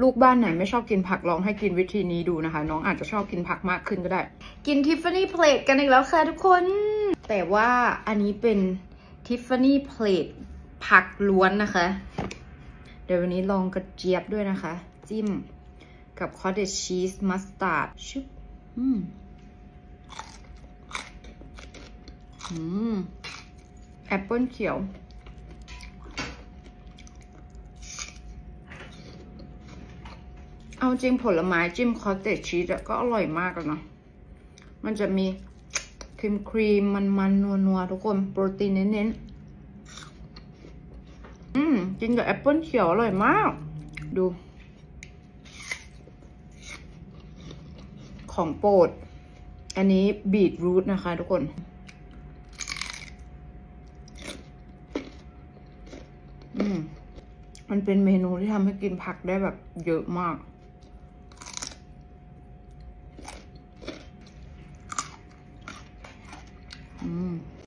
ลูกบ้านไหนไม่ชอบกินผักลองให้กินวิธีนี้ดูนะคะ น้องอาจจะชอบกินผักมากขึ้นก็ได้ กินทิฟฟานี่เพลทกันอีกแล้วค่ะทุกคน แต่ว่าอันนี้เป็นทิฟฟานี่เพลทผักล้วนนะคะ เดี๋ยววันนี้ลองกระเจี๊ยบด้วยนะคะ จิ้มกับคอเดจชีสมัสตาร์ดชุบอืมอืมแอปเปิลเขียว เอาจริงผลไม้จิ้มคอสเตจชีสก็อร่อยมากเลยนะมันจะมีครีมครีมมันมันนัวนัวทุกคนโปรตีนเน้นๆอืมกินกับแอปเปิลเขียวอร่อยมาก ดู ของโปรด อันนี้บีทรูทนะคะทุกคนอืมมันเป็นเมนูที่ทำให้กินผักได้แบบเยอะมาก อืม